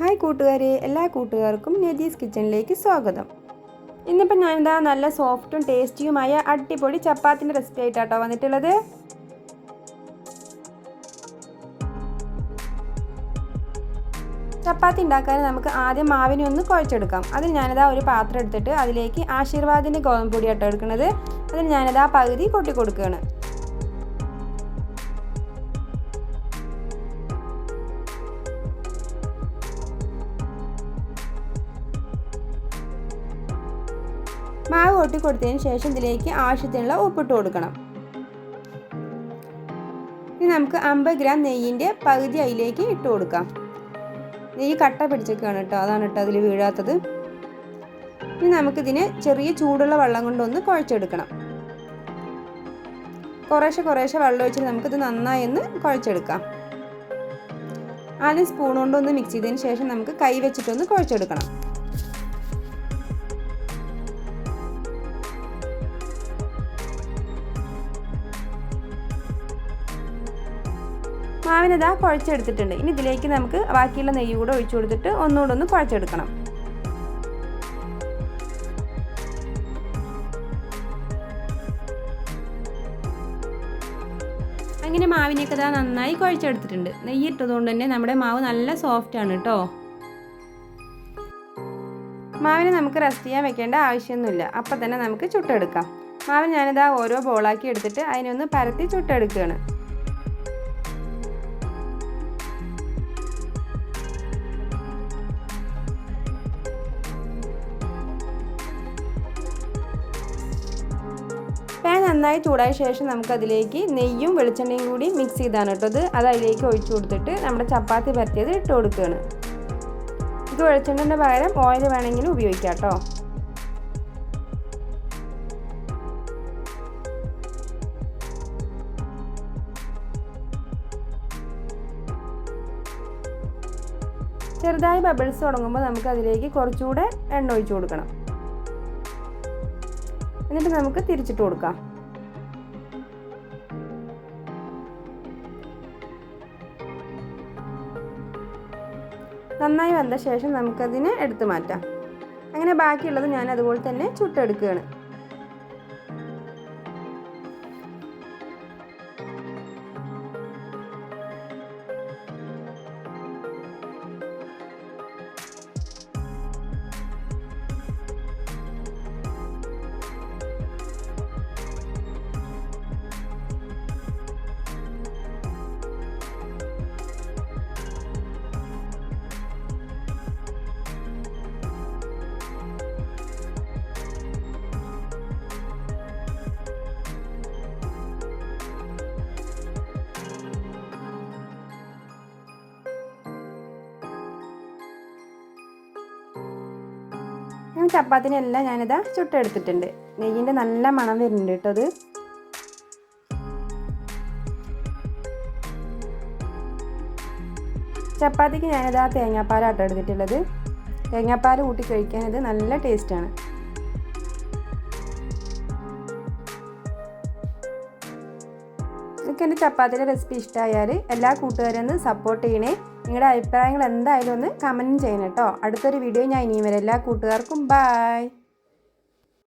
Hi കൂട്ടുകാരെ എല്ലാ കൂട്ടുകാർക്കും നദീസ് കിച്ചണിലേക്ക് സ്വാഗതം. ഇന്നിപ്പോൾ ഞാനിതാ നല്ല സോഫ്റ്റും ടേസ്റ്റിയുമായ അടിപൊളി ചപ്പാത്തിന്റെ റെസിപ്പി ആയിട്ടാട്ടോ വന്നിട്ടുള്ളത്. ചപ്പാത്തി ഉണ്ടാക്കാൻ നമുക്ക് ആദ്യം മാവിനെ ഒന്ന് കുഴച്ചെടുക്കാം. അതിൽ ഞാനിതാ ഒരു പാത്രം എടുത്തിട്ട് അതിലേക്ക് ആശീർവാദിന്റെ ഗോതമ്പ് പൊടി ആട്ടോ എടുക്കുന്നത്. അതിൽ ഞാനിതാ പകുതി കൊട്ടി കൊടുക്കുകയാണ് മാവ് കൊട്ടി കൊടുത്തതിന് ശേഷം ഇതിലേക്ക് ആവശ്യത്തിനുള്ള ഉപ്പിട്ട് കൊടുക്കണം. ഇനി നമുക്ക് അമ്പത് ഗ്രാം നെയ്യിന്റെ പകുതി അതിലേക്ക് ഇട്ട് കൊടുക്കാം. നെയ്യ് കട്ട പിടിച്ചൊക്കെയാണ് കേട്ടോ. അതാണ് കേട്ടോ അതിൽ വീഴാത്തത്. ഇനി നമുക്കിതിന് ചെറിയ ചൂടുള്ള വെള്ളം കൊണ്ടൊന്ന് കുഴച്ചെടുക്കണം. കുറേശ്ശെ കുറേശ്ശെ വെള്ളം ഒഴിച്ചിട്ട് നമുക്കിത് നന്നായി ഒന്ന് കുഴച്ചെടുക്കാം. ആദ്യം സ്പൂൺ കൊണ്ടൊന്ന് മിക്സ് ചെയ്തതിന് ശേഷം നമുക്ക് കൈ വെച്ചിട്ടൊന്ന് കുഴച്ചെടുക്കണം. മാവിനിതാ കുഴച്ചെടുത്തിട്ടുണ്ട്. ഇനി ഇതിലേക്ക് നമുക്ക് ബാക്കിയുള്ള നെയ്യ് കൂടെ ഒഴിച്ചു കൊടുത്തിട്ട് ഒന്നുകൂടെ ഒന്ന് കുഴച്ചെടുക്കണം. അങ്ങനെ മാവിനെയൊക്കെ ഇതാ നന്നായി കുഴച്ചെടുത്തിട്ടുണ്ട്. നെയ്യ് ഇട്ടതുകൊണ്ട് തന്നെ നമ്മുടെ മാവ് നല്ല സോഫ്റ്റ് ആണ് കേട്ടോ. മാവിനെ നമുക്ക് റെസ്റ്റ് ചെയ്യാൻ വെക്കേണ്ട ആവശ്യമൊന്നുമില്ല. അപ്പം തന്നെ നമുക്ക് ചുട്ടെടുക്കാം. മാവിന് ഞാനിതാ ഓരോ ബോളാക്കി എടുത്തിട്ട് അതിനൊന്ന് പരത്തി ചുട്ടെടുക്കുകയാണ്. നന്നായി ചൂടായ ശേഷം നമുക്കതിലേക്ക് നെയ്യും വെളിച്ചെണ്ണയും കൂടി മിക്സ് ചെയ്താണ് കേട്ടോ അത് അതിലേക്ക് ഒഴിച്ചു കൊടുത്തിട്ട് നമ്മുടെ ചപ്പാത്തി പരത്തിയത് ഇട്ട് കൊടുക്കുകയാണ്. ഇത് വെളിച്ചെണ്ണന്റെ പകരം ഓയിൽ വേണമെങ്കിലും ഉപയോഗിക്കാം കേട്ടോ. ചെറുതായി ബബിൾസ് തുടങ്ങുമ്പോൾ നമുക്ക് അതിലേക്ക് കുറച്ചുകൂടെ എണ്ണ ഒഴിച്ചു കൊടുക്കണം. എന്നിട്ട് നമുക്ക് തിരിച്ചിട്ട് കൊടുക്കാം. നന്നായി വന്ന ശേഷം നമുക്കതിനെ എടുത്തു മാറ്റാം. അങ്ങനെ ബാക്കിയുള്ളത് ഞാൻ അതുപോലെ തന്നെ ചുട്ടെടുക്കുകയാണ്. ഞാൻ ചപ്പാത്തിനെല്ലാം ഞാനിതാ ചുട്ടെടുത്തിട്ടുണ്ട്. നെയ്യിന്റെ നല്ല മണം വരുന്നുണ്ട് കേട്ടോ അത്. ചപ്പാത്തിക്ക് ഞാനിതാ തേങ്ങാപ്പാലാട്ടോ എടുത്തിട്ടുള്ളത്. തേങ്ങാപ്പാൽ കൂട്ടി കഴിക്കാൻ ഇത് നല്ല ടേസ്റ്റാണ്. നിങ്ങൾക്ക് എന്റെ ചപ്പാത്തിയുടെ റെസിപ്പി ഇഷ്ടമായാൽ എല്ലാ കൂട്ടുകാരും സപ്പോർട്ട് ചെയ്യണേ. നിങ്ങളുടെ അഭിപ്രായങ്ങൾ എന്തായാലും ഒന്ന് കമന്റ് ചെയ്യണം കേട്ടോ. അടുത്തൊരു വീഡിയോ ഞാൻ ഇനിയും വരാം. എല്ലാ കൂട്ടുകാർക്കും ബായ്